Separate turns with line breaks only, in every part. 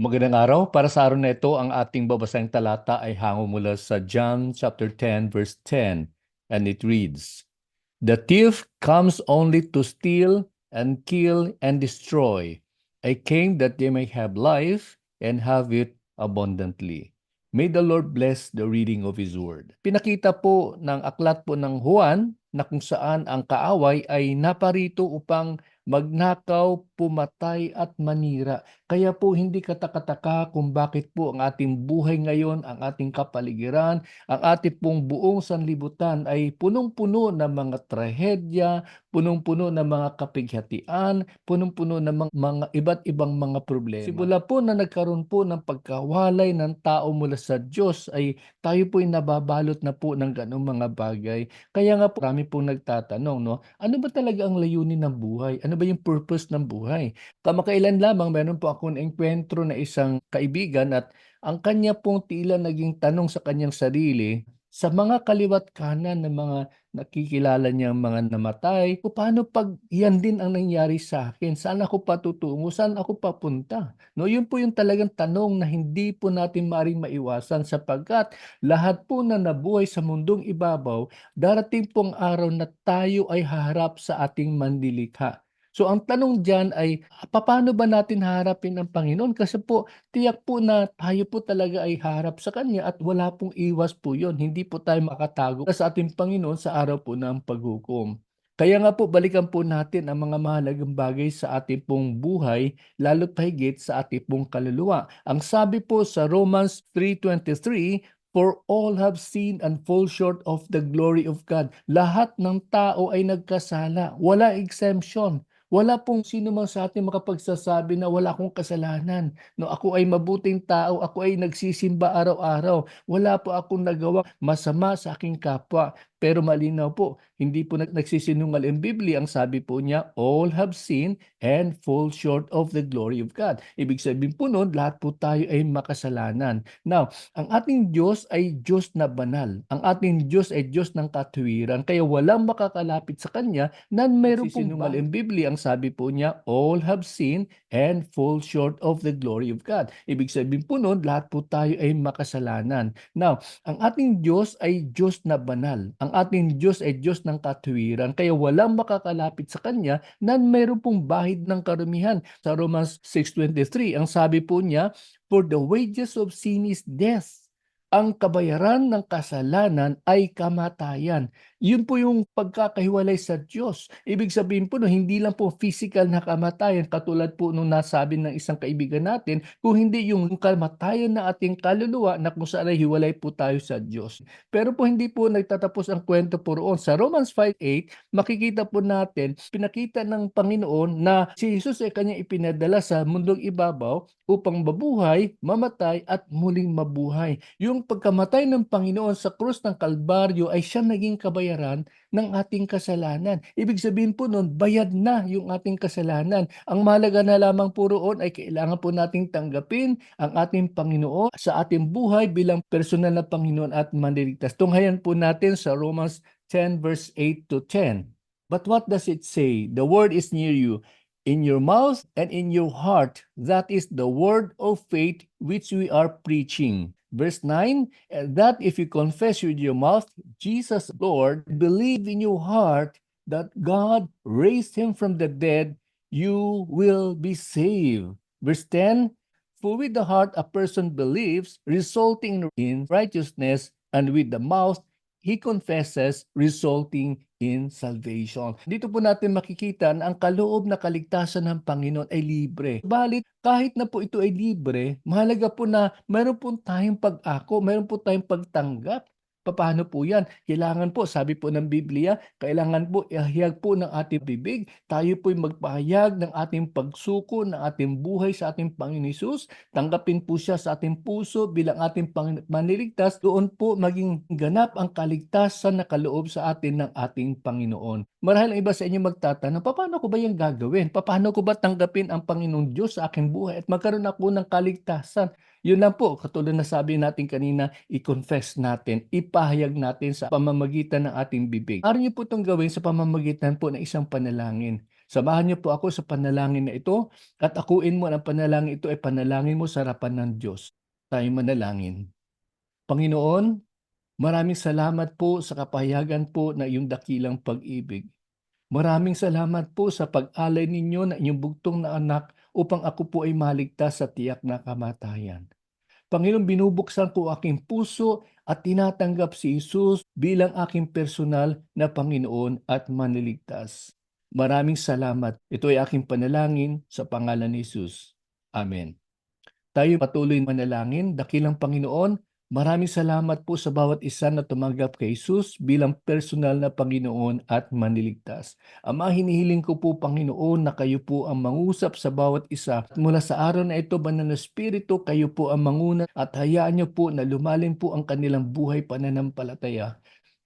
Magandang araw. Para sa araw na ito, ang ating babasang talata ay hango mula sa John chapter 10 verse 10 and it reads, The thief comes only to steal and kill and destroy. I came that they may have life and have it abundantly. May the Lord bless the reading of His Word. Pinakita po ng aklat po ng Juan na kung saan ang kaaway ay naparito upang magnakaw, pumatay at manira. Kaya po hindi katakataka kung bakit po ang ating buhay ngayon, ang ating kapaligiran, ang ating pong buong sanlibutan ay punong-puno ng mga trahedya, punong-puno ng mga kapighatian, punong-puno ng mga, mga iba't ibang mga problema. Simula po na nagkaroon po ng pagkawalay ng tao mula sa Diyos ay tayo po ay nababalot na po ng ganong mga bagay. Kaya nga po, marami pong nagtatanong, no? Ano ba talaga ang layunin ng buhay? Ano ba yung purpose ng buhay? Kamakailan lamang, meron po akong enkwentro na isang kaibigan at ang kanya pong tila naging tanong sa kanyang sarili, sa mga kaliwat kanan ng mga nakikilala niyang mga namatay, o paano pag yan din ang nangyari sa akin? Saan ako patutungo? Saan ako papunta? No, yun po yung talagang tanong na hindi po natin maring maiwasan sapagkat lahat po na nabuhay sa mundong ibabaw, darating pong araw na tayo ay haharap sa ating manlilikha. So ang tanong diyan ay papaano ba natin haharapin ang Panginoon? Kasi po tiyak po na tayo po talaga ay haharap sa Kanya at wala pong iwas po yon. Hindi po tayo makatago sa ating Panginoon sa araw po ng paghukom. Kaya nga po balikan po natin ang mga mahalagang bagay sa ating pong buhay, lalo higit sa ating pong kaluluwa. Ang sabi po sa Romans 3.23, For all have sinned and fall short of the glory of God. Lahat ng tao ay nagkasala. Wala exemption. Wala pong sino man sa atin makapagsasabi na wala akong kasalanan. No, ako ay mabuting tao, ako ay nagsisimba araw-araw. Wala po akong nagawa masama sa aking kapwa. Pero malinaw po, hindi po nag- nagsisinungal ang Biblia. Ang sabi po niya, all have sinned and fall short of the glory of God. Ibig sabihin po nun, lahat po tayo ay makasalanan. Now, ang ating Diyos ay Diyos na banal. Ang ating Diyos ay Diyos ng katuwiran. Kaya walang makakalapit sa Kanya na mayroon pong sinungal ang Biblia. Ang sabi po niya, all have sinned and fall short of the glory of God. Ibig sabihin po nun, lahat po tayo ay makasalanan. Now, ang ating Diyos ay Diyos na banal. Ang ating Diyos ay Diyos ng katuwiran. Kaya walang makakalapit sa Kanya na mayroon pong bahid ng karumihan. Sa Romans 6.23, ang sabi po niya, For the wages of sin is death. Ang kabayaran ng kasalanan ay kamatayan. Yun po yung pagkakahiwalay sa Diyos. Ibig sabihin po, no, hindi lang po physical na kamatayan, katulad po nung nasabi ng isang kaibigan natin, kung hindi yung kamatayan na ating kaluluwa na kung saan ay hiwalay po tayo sa Diyos. Pero po hindi po nagtatapos ang kwento po roon. Sa Romans 5.8, makikita po natin, pinakita ng Panginoon na si Jesus ay kanya ipinadala sa mundong ibabaw upang mabuhay, mamatay at muling mabuhay. Yung pagkamatay ng Panginoon sa krus ng Kalbaryo ay siya naging kabayaran ng ating kasalanan. Ibig sabihin po nun, bayad na yung ating kasalanan. Ang mahalaga na lamang po roon ay kailangan po nating tanggapin ang ating Panginoon sa ating buhay bilang personal na Panginoon at manliligtas. Tunghayan po natin sa Romans 10 verse 8 to 10. But what does it say? The word is near you, in your mouth and in your heart. That is the word of faith which we are preaching. Verse 9, and that if you confess with your mouth Jesus Lord, believe in your heart that God raised him from the dead, you will be saved. Verse 10, for with the heart a person believes, resulting in righteousness, and with the mouth he confesses, resulting in salvation. Dito po natin makikita na ang kaloob na kaligtasan ng Panginoon ay libre. Balit, kahit na po ito ay libre, mahalaga po na meron po tayong pag-ako, meron po tayong pagtanggap Paano po yan? Kailangan po, sabi po ng Biblia, kailangan po ihayag po ng ating bibig. Tayo po'y magpahayag ng ating pagsuko, ng ating buhay sa ating Panginoon Isus. Tanggapin po siya sa ating puso bilang ating Panginoon maniligtas. Doon po maging ganap ang kaligtasan na kaloob sa atin ng ating Panginoon. Marahil ang iba sa inyo magtatanong, paano ko ba yung gagawin? Paano ko ba tanggapin ang Panginoong Diyos sa aking buhay at magkaroon ako ng kaligtasan? Yun lang po, katulad na sabi natin kanina, i-confess natin, ipahayag natin sa pamamagitan ng ating bibig. Araw niyo po itong gawin sa pamamagitan po ng isang panalangin. Samahan niyo po ako sa panalangin na ito at akuin mo ang panalangin ito ay panalangin mo sa harapan ng Diyos. Tayo manalangin. Panginoon, maraming salamat po sa kapahayagan po na iyong dakilang pag-ibig. Maraming salamat po sa pag-alay ninyo na inyong bugtong na anak upang ako po ay maligtas sa tiyak na kamatayan. Panginoon, binubuksan ko aking puso at tinatanggap si Jesus bilang aking personal na Panginoon at maniligtas. Maraming salamat. Ito ay aking panalangin sa pangalan ni Jesus. Amen. Tayo patuloy manalangin, dakilang Panginoon, maraming salamat po sa bawat isa na tumanggap kay Jesus bilang personal na Panginoon at maniligtas. Ama, hinihiling ko po Panginoon na kayo po ang mangusap sa bawat isa. Mula sa araw na ito, Banal na Espiritu, kayo po ang manguna at hayaan niyo po na lumalim po ang kanilang buhay pananampalataya.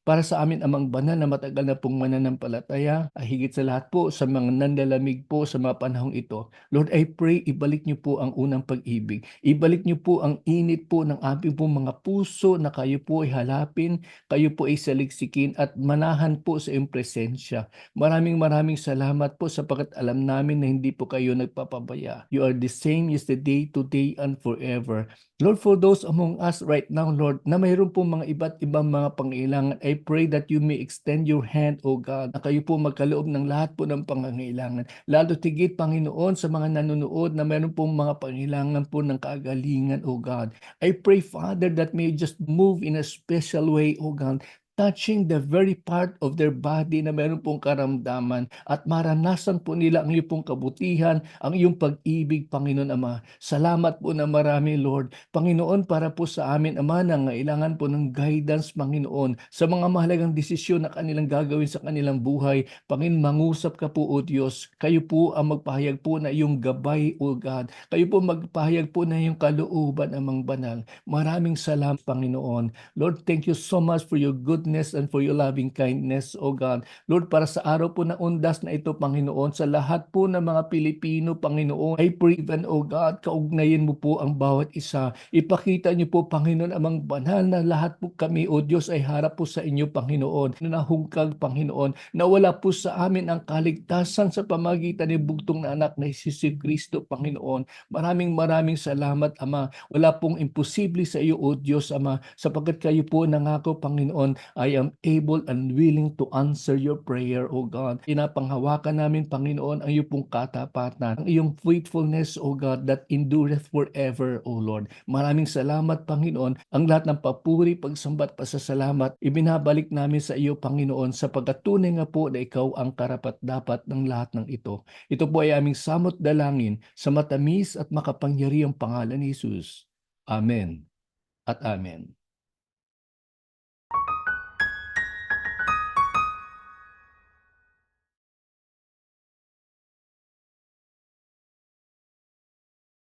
Para sa amin amang banal na matagal na pong mananampalataya, ay higit sa lahat po sa mga nanlalamig po sa mga panahong ito. Lord, I pray, ibalik niyo po ang unang pag-ibig. Ibalik niyo po ang init po ng aming po mga puso na kayo po ay halapin, kayo po ay saliksikin at manahan po sa iyong presensya. Maraming maraming salamat po sapagkat alam namin na hindi po kayo nagpapabaya. You are the same yesterday, today, and forever. Lord, for those among us right now, Lord, na mayroon po mga iba't ibang mga pangailangan, I pray that you may extend your hand, O God, na kayo po magkaloob ng lahat po ng pangangailangan. Lalo tigit, Panginoon, sa mga nanonood na mayroon pong mga pangailangan po ng kaagalingan, O God. I pray, Father, that may you just move in a special way, O God, touching the very part of their body na meron pong karamdaman at maranasan po nila ang iyong pong kabutihan, ang iyong pag-ibig, Panginoon Ama. Salamat po na marami, Lord. Panginoon, para po sa amin, Ama, na ngailangan po ng guidance, Panginoon, sa mga mahalagang desisyon na kanilang gagawin sa kanilang buhay. Panginoon, mangusap ka po, O Diyos. Kayo po ang magpahayag po na iyong gabay, O God. Kayo po magpahayag po na iyong kalooban, Amang Banal. Maraming salamat, Panginoon. Lord, thank you so much for your good goodness and for your loving kindness, O God. Lord, para sa araw po na undas na ito, Panginoon, sa lahat po ng mga Pilipino, Panginoon, I pray even, O God, kaugnayan mo po ang bawat isa. Ipakita niyo po, Panginoon, amang banal na lahat po kami, O Diyos, ay harap po sa inyo, Panginoon, na nahungkag, Panginoon, na wala po sa amin ang kaligtasan sa pamagitan ni bugtong na anak na si Kristo, Panginoon. Maraming maraming salamat, Ama. Wala pong imposible sa iyo, O Diyos, Ama, sapagkat kayo po nangako, Panginoon, I am able and willing to answer your prayer, O God. Pinapanghawakan namin, Panginoon, ang iyong katapatan, ang iyong faithfulness, O God, that endureth forever, O Lord. Maraming salamat, Panginoon. Ang lahat ng papuri, pagsambat, pasasalamat, ibinabalik namin sa iyo, Panginoon, sa pagkatunay nga po na ikaw ang karapat-dapat ng lahat ng ito. Ito po ay aming samot dalangin sa matamis at makapangyarihang pangalan ni Jesus. Amen at Amen.